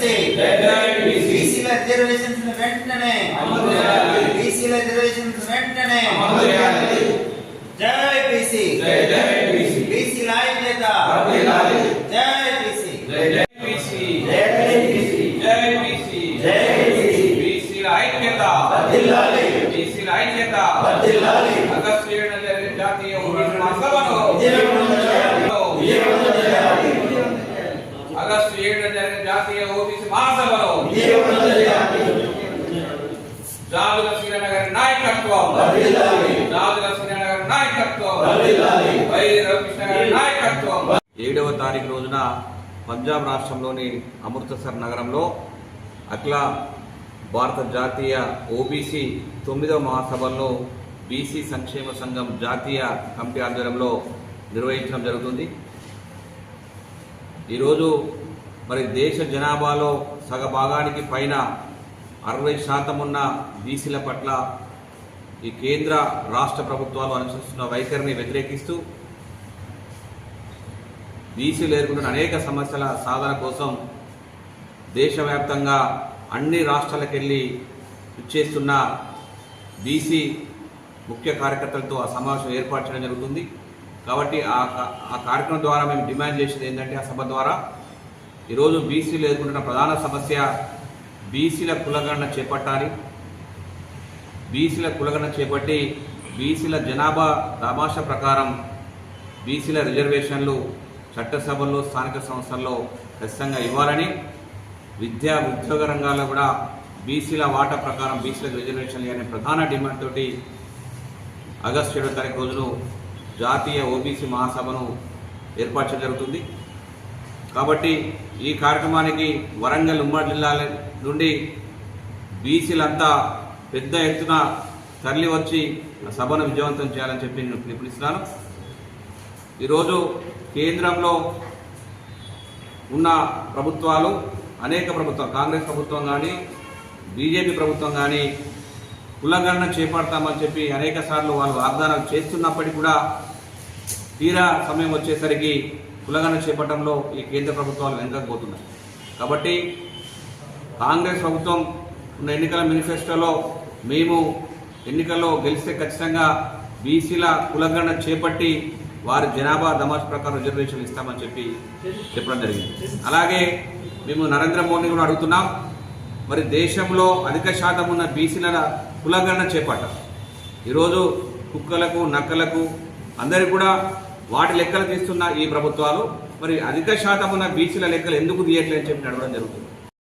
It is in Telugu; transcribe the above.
BC BC. బీసీల రిజర్వేషన్స్ వెంటనే. బీసీల రిజర్వేషన్స్ వెంటనే. జై బీసీ బీసీ. ఐక్యత వర్ధిల్లాలి. జై బీసీ జై బీసీ. జై బీసీ జై బీసీ. బీసీ బీసీల ఐక్యత వర్ధిల్లాలి. బీసీల ఐక్యత వర్ధిల్లాలి. ఆగస్టు ఏడున జరిగిన జాతీయ ఓబీసీ మహాసభను విజయవంతం చేయాలి. విజయవంతం చేయాలి. ఆగస్టు ఏడున జరిగిన జాతీయ ఓబీసీ నాయకత్వం. నాయకత్వం. వై రవికృష్ణ గారి నాయకత్వం. ఏడవ తారీఖు రోజున పంజాబ్ రాష్ట్రంలోని అమృతసర్ నగరంలో అఖిల భారత జాతీయ ఓబీసీ తొమ్మిదవ మహాసభల్లో బీసీ సంక్షేమ సంఘం జాతీయ కమిటీ ఆధ్వర్యంలో నిర్వహించడం జరుగుతుంది. ఈరోజు మరి దేశ జనాభాలో సగ భాగానికి పైన అరవై శాతం ఉన్న బీసీల పట్ల ఈ కేంద్ర రాష్ట్ర ప్రభుత్వాలు అనుసరిస్తున్న వైఖరిని వ్యతిరేకిస్తూ బీసీలు ఎదుర్కొంటున్న అనేక సమస్యల సాధన కోసం దేశవ్యాప్తంగా అన్ని రాష్ట్రాలకు వెళ్ళి ఇచ్చేస్తున్న బీసీ ముఖ్య కార్యకర్తలతో ఆ సమావేశం ఏర్పాటు చేయడం జరుగుతుంది. కాబట్టి ఆ ఆ కార్యక్రమం ద్వారా మేము డిమాండ్ చేసేది ఏంటంటే ఆ సభ ద్వారా ఈరోజు బీసీలు ఎదుర్కొంటున్న ప్రధాన సమస్య బీసీల కులగణన చేపట్టాలి. బీసీల కులగణన చేపట్టి బీసీల జనాభా తమాషా ప్రకారం బీసీల రిజర్వేషన్లు చట్టసభల్లో స్థానిక సంస్థల్లో ఖచ్చితంగా ఇవ్వాలని విద్యా ఉద్యోగ రంగాల్లో కూడా బీసీల వాటా ప్రకారం బీసీల రిజర్వేషన్లు అనే ప్రధాన డిమాండ్ తోటి ఆగస్టు ఏడో తారీఖు రోజును జాతీయ ఓబీసీ మహాసభను ఏర్పాటు చేయడం జరుగుతుంది. కాబట్టి ఈ కార్యక్రమానికి వరంగల్ ఉమ్మడి జిల్లాల నుండి బీసీలంతా పెద్ద ఎత్తున తరలి వచ్చి సభను విజయవంతం చేయాలని చెప్పి నేను పిలుపునిస్తున్నాను. ఈరోజు కేంద్రంలో ఉన్న ప్రభుత్వాలు అనేక ప్రభుత్వం కాంగ్రెస్ ప్రభుత్వం కానీ బీజేపీ ప్రభుత్వం కానీ కులగణన చేపడతామని చెప్పి అనేక సార్లు వాళ్ళు వాగ్దానాలు చేస్తున్నప్పటికీ కూడా తీరా సమయం వచ్చేసరికి కులగణన చేపట్టడంలో ఈ కేంద్ర ప్రభుత్వాలు వెనకపోతున్నాయి కాబట్టి కాంగ్రెస్ ప్రభుత్వం ఉన్న ఎన్నికల మేనిఫెస్టోలో మేము ఎన్నికల్లో గెలిస్తే ఖచ్చితంగా బీసీల కులగణ చేపట్టి వారి జనాభా దమాష్ ప్రకారం రిజర్వేషన్ ఇస్తామని చెప్పి చెప్పడం జరిగింది. అలాగే మేము నరేంద్ర మోడీ కూడా అడుగుతున్నాం. మరి దేశంలో అధిక శాతం ఉన్న బీసీల కులగణన చేపట్టాం ఈరోజు కుక్కలకు నక్కలకు అందరికి కూడా వాటి లెక్కలు తీస్తున్న ఈ ప్రభుత్వాలు మరి అధిక శాతం ఉన్న బీసీల లెక్కలు ఎందుకు తీయట్లేదని చెప్పి అడగడం జరుగుతుంది.